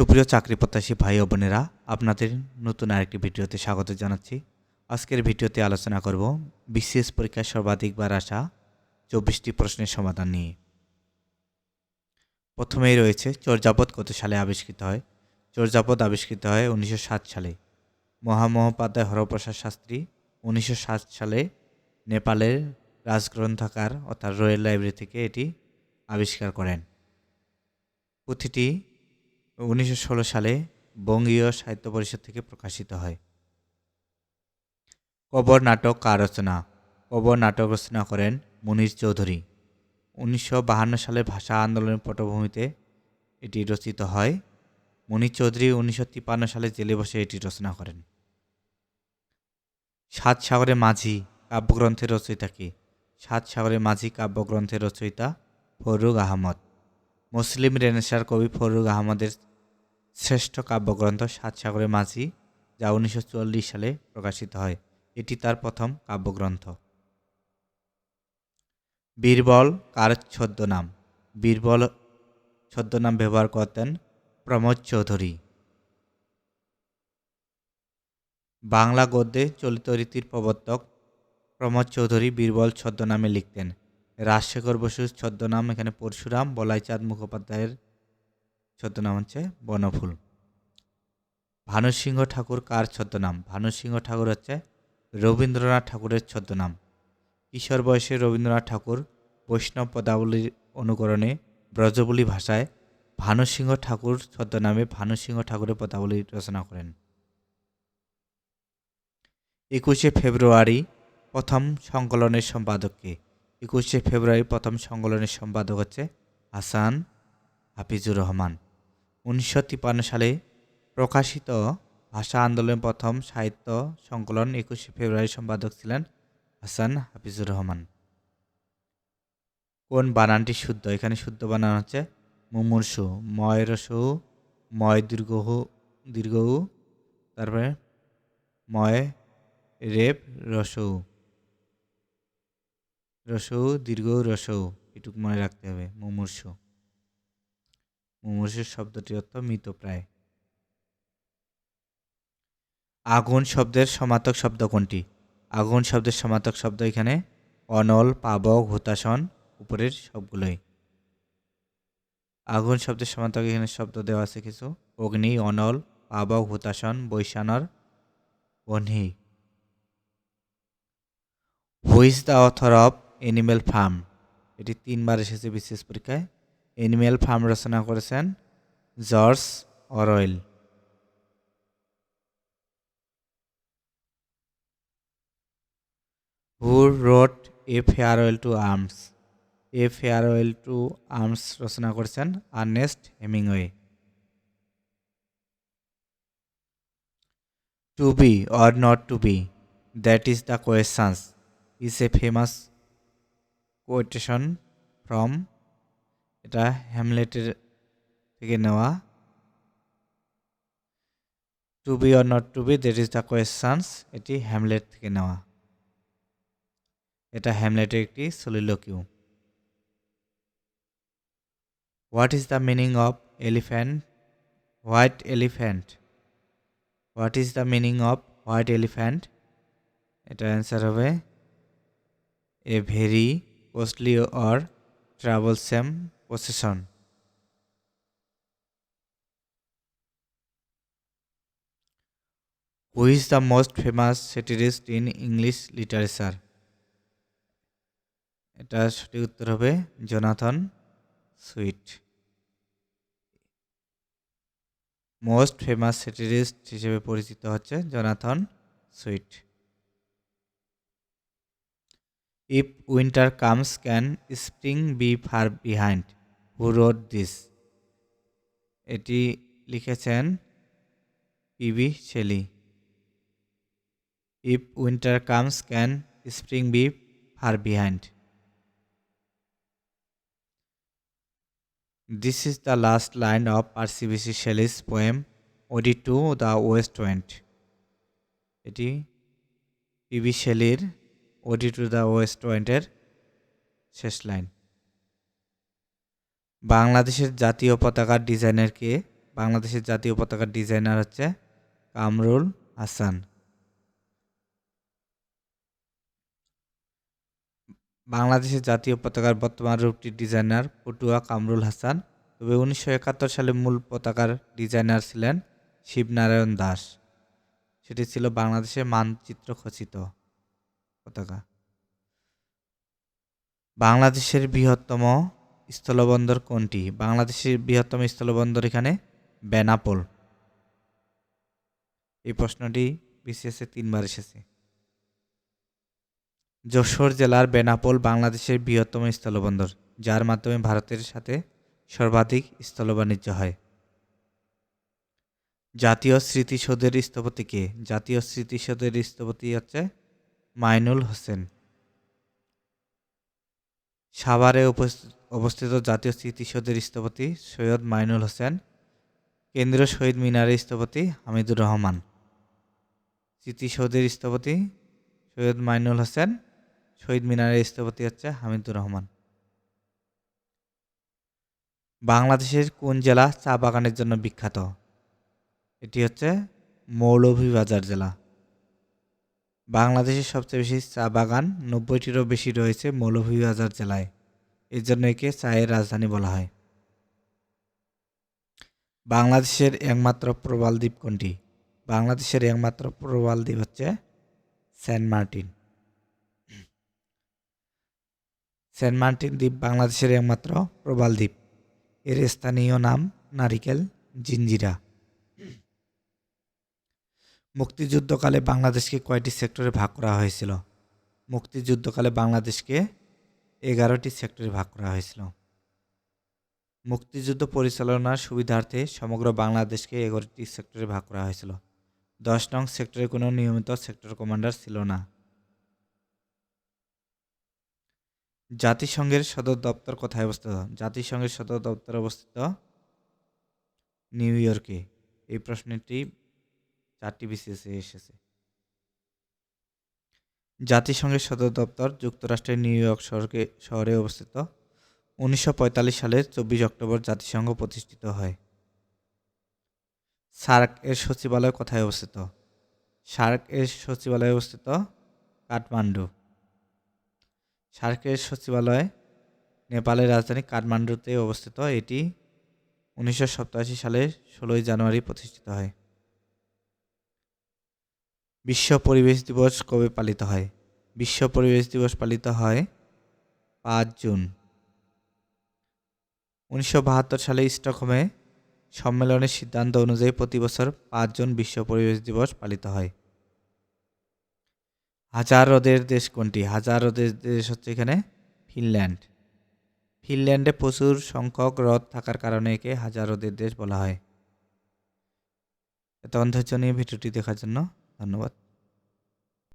সুপ্রিয় চাকরি প্রত্যাশী ভাই ও বোনেরা, আপনাদের নতুন আরেকটি ভিডিওতে স্বাগত জানাচ্ছি। আজকের ভিডিওতে আলোচনা করব বিসিএস পরীক্ষায় সর্বাধিকবার আসা চব্বিশটি প্রশ্নের সমাধান নিয়ে। প্রথমেই রয়েছে চর্যাপদ কত সালে আবিষ্কৃত হয়? চর্যাপদ আবিষ্কৃত হয় উনিশশো সাত সালে। মহামহোপাধ্যায় হরপ্রসাদ শাস্ত্রী উনিশশো সাত সালে নেপালের রাজগ্রন্থাকার অর্থাৎ রয়্যাল লাইব্রেরি থেকে এটি আবিষ্কার করেন। পুঁথিটি উনিশশো ষোলো সালে বঙ্গীয় সাহিত্য পরিষদ থেকে প্রকাশিত হয়। কবর নাটক কার রচনা? কবর নাটক রচনা করেন মুনির চৌধুরী। উনিশশো সালে ভাষা আন্দোলনের পটভূমিতে এটি রচিত হয়। মুনির চৌধুরী উনিশশো সালে জেলে বসে এটি রচনা করেন। সাত সাগরে মাঝি কাব্যগ্রন্থের রচয়িতা কি? সাত সাগরে মাঝি কাব্যগ্রন্থের রচয়িতা ফরুক আহমদ। মুসলিম রেনেসার কবি ফরুক আহমদের শ্রেষ্ঠ কাব্যগ্রন্থ সাত সাগরে মাঝি, যা উনিশশো চল্লিশ সালে প্রকাশিত হয়। এটি তার প্রথম কাব্যগ্রন্থ। বীরবল কার ছদ্মনাম? বীরবল ছদ্মনাম ব্যবহার করতেন প্রমোদ চৌধুরী। বাংলা গদ্যে চলিত রীতির প্রবর্তক প্রমোদ চৌধুরী বীরবল ছদ্মনামে লিখতেন। রাজশেখর বসুর ছদ্মনাম এখানে পরশুরাম, বলাইচাঁদ মুখোপাধ্যায়ের ছদ্মনাম হচ্ছে বনফুল। ভানুসিংহ ঠাকুর কার ছদ্মনাম? ভানুসিংহ ঠাকুর হচ্ছে রবীন্দ্রনাথ ঠাকুরের ছদ্মনাম। কিশোর বয়সে রবীন্দ্রনাথ ঠাকুর বৈষ্ণব পদাবলীর অনুকরণে ব্রজবুলি ভাষায় ভানুসিংহ ঠাকুর ছদ্মনামে ভানুসিংহ ঠাকুরের পদাবলী রচনা করেন। একুশে ফেব্রুয়ারি প্রথম সংকলনের সম্পাদককে। একুশে ফেব্রুয়ারি প্রথম সংকলনের সম্পাদক হচ্ছে হাসান হাফিজুর রহমান। উনিশশো তিপ্পান্ন সালে প্রকাশিত ভাষা আন্দোলনের প্রথম সাহিত্য সংকলন একুশে ফেব্রুয়ারি সম্পাদক ছিলেন হাসান হাফিজুর রহমান। কোন বানানটি শুদ্ধ? এখানে শুদ্ধ বানান হচ্ছে মুমূর্ষু ময় রসু ময় দীর্ঘ দীর্ঘহু, তারপরে ময় রেপ রসৌ রসৌ দীর্ঘ রসৌ এটুকু মনে রাখতে হবে, মুমূর্ষু। মুমূর্ষুর শব্দটি অর্থ মৃতপ্রায় আগুন শব্দের সমাতক শব্দ কোনটি? আগুন শব্দের সমাতক শব্দ এখানে অনল, পাবক হুতাসন উপরের সবগুলোই। আগুন শব্দের সমাতক এখানে শব্দ দেওয়া আছে কিছু। অগ্নি, অনল, পাবক হুতাসন বৈশানর বহ্নি who's the author of animal farm এটি তিনবার এসেছে বিশেষ পরীক্ষায়। অ্যানিম্যাল ফার্ম রচনা করেছেন George Orwell who wrote a farewell to arms a farewell to arms রচনা করেছেন Ernest Hemingway to be or not to be that is the questions is a famous quotation from এটা হ্যামলেটের থেকে নেওয়া। To be or not to be that is the questions এটি Hamlet থেকে নেওয়া। এটা হ্যামলেটের একটি soliloquy what is the meaning of elephant white elephant what is the meaning of white elephant এটা অ্যান্সার হবে a very costly or troublesome possession who is the most famous satirist in English literature এটা সঠিক উত্তর হবে Jonathan Swift. Most famous satirist হিসেবে পরিচিত হচ্ছে Jonathan Swift. If winter comes can spring be far behind who wrote this এটি লিখেছেন P B Shelley if winter comes can spring be far behind is the last line of Percy bysshe Shelley's poem Ode to the West Wind. এটি P B শেলির ode to the West ওয়েন্টের শেষ line. বাংলাদেশের জাতীয় পতাকার designer কে? বাংলাদেশের জাতীয় পতাকার designer হচ্ছে কামরুল হাসান। বাংলাদেশের জাতীয় পতাকার বর্তমান রূপটির ডিজাইনার পটুয়া কামরুল হাসান। তবে উনিশশো একাত্তর সালে মূল পতাকার ডিজাইনার ছিলেন শিবনারায়ণ দাস। সেটি ছিল বাংলাদেশের মানচিত্র খচিত পতাকা। বাংলাদেশের বৃহত্তম স্থলবন্দর কোনটি? বাংলাদেশের বৃহত্তম স্থলবন্দর এখানে বেনাপোল। এই প্রশ্নটি বিসিএসে তিনবার এসেছে। যশোর জেলার বেনাপোল বাংলাদেশের বৃহত্তম স্থলবন্দর, যার মাধ্যমে ভারতের সাথে সর্বাধিক স্থল বাণিজ্য হয়। জাতীয় স্মৃতিসৌধের স্থপতি কে? জাতীয় স্মৃতিসৌধের স্থপতি হচ্ছে মাইনুল হোসেন। সাভারে অবস্থিত জাতীয় স্মৃতিসৌধের স্থপতি সৈয়দ মাইনুল হোসেন, কেন্দ্রীয় শহীদ মিনারের স্থপতি হামিদুর রহমান। স্মৃতিসৌধের স্থপতি সৈয়দ মাইনুল হোসেন, শহীদ মিনারের স্থপতি হচ্ছে হামিদুর রহমান। বাংলাদেশের কোন জেলা চা বাগানের জন্য বিখ্যাত? এটি হচ্ছে মৌলভীবাজার জেলা। বাংলাদেশের সবচেয়ে বেশি চা বাগান নব্বইটিরও বেশি রয়েছে মৌলভীবাজার জেলায়। এর জন্য একে চায়ের রাজধানী বলা হয়। বাংলাদেশের একমাত্র প্রবাল দ্বীপ কোনটি? বাংলাদেশের একমাত্র প্রবাল দ্বীপ হচ্ছে সেন্ট মার্টিন। সেন্ট মার্টিন দ্বীপ বাংলাদেশের একমাত্র প্রবাল দ্বীপ। এর স্থানীয় নাম নারিকেল, জিঞ্জিরা। মুক্তিযুদ্ধকালে বাংলাদেশকে কয়টি সেক্টরে ভাগ করা হয়েছিল? মুক্তিযুদ্ধকালে বাংলাদেশকে এগারোটি সেক্টরে ভাগ করা হয়েছিল। মুক্তিযুদ্ধ পরিচালনার সুবিধার্থে সমগ্র বাংলাদেশকে এগারোটি সেক্টরে ভাগ করা হয়েছিল। দশ নং সেক্টরে কোনো নিয়মিত সেক্টর কমান্ডার ছিল না। জাতিসংঘের সদর দপ্তর কোথায় অবস্থিত? জাতিসংঘের সদর দপ্তর অবস্থিত নিউ ইয়র্কে। এই প্রশ্নটি চারটি বিসিএসে এসেছে। জাতিসংঘের সদর দপ্তর যুক্তরাষ্ট্রের নিউ ইয়র্ক শহরকে, শহরে অবস্থিত। উনিশশো সালের চব্বিশ অক্টোবর জাতিসংঘ প্রতিষ্ঠিত হয়। সার্ক এর সচিবালয় কোথায় অবস্থিত? সার্ক এর সচিবালয় অবস্থিত কাঠমান্ডু। সার্কের সচিবালয় নেপালের রাজধানী কাঠমান্ডুতে অবস্থিত। এটি উনিশশো সালের ষোলোই জানুয়ারি প্রতিষ্ঠিত হয়। বিশ্ব পরিবেশ দিবস কবে পালিত হয়? বিশ্ব পরিবেশ দিবস পালিত হয় পাঁচ জুন। উনিশশো বাহাত্তর সালে স্টকহোমে সম্মেলনের সিদ্ধান্ত অনুযায়ী প্রতি বছর পাঁচ জুন বিশ্ব পরিবেশ দিবস পালিত হয়। হাজার হ্রদের দেশ কোনটি? হাজার হ্রদের দেশ হচ্ছে এখানে ফিনল্যান্ড। ফিনল্যান্ডে প্রচুর সংখ্যক হ্রদ থাকার কারণে একে হাজার হ্রদের দেশ বলা হয়। এত অন্ধর্য নিয়ে ভিডিওটি দেখার জন্য ধন্যবাদ